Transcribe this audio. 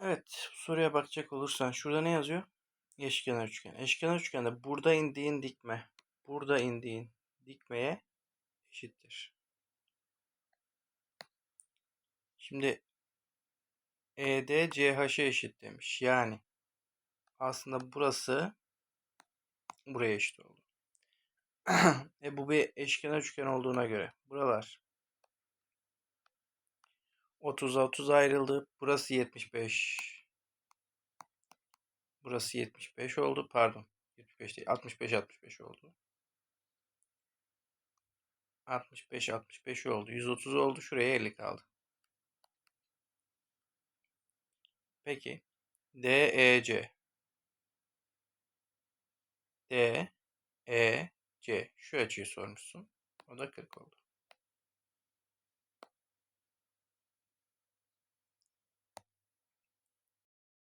Evet, soruya bakacak olursan şurada ne yazıyor? Eşkenar üçgen. Eşkenar üçgende burada indiğin dikme, burada indiğin dikmeye eşittir. Şimdi ED CH'e eşit demiş. Yani aslında burası buraya eşit oldu. e bu bir eşkenar üçgen olduğuna göre buralar 30'a 30 ayrıldı. Burası 75. Burası 75 oldu. Pardon. 75 değil. 65 65 oldu. 65 65 oldu. 130 oldu. Şuraya 50 kaldı. Peki. DEC. D E C. Şu açıyı sormuşsun. O da 40 oldu.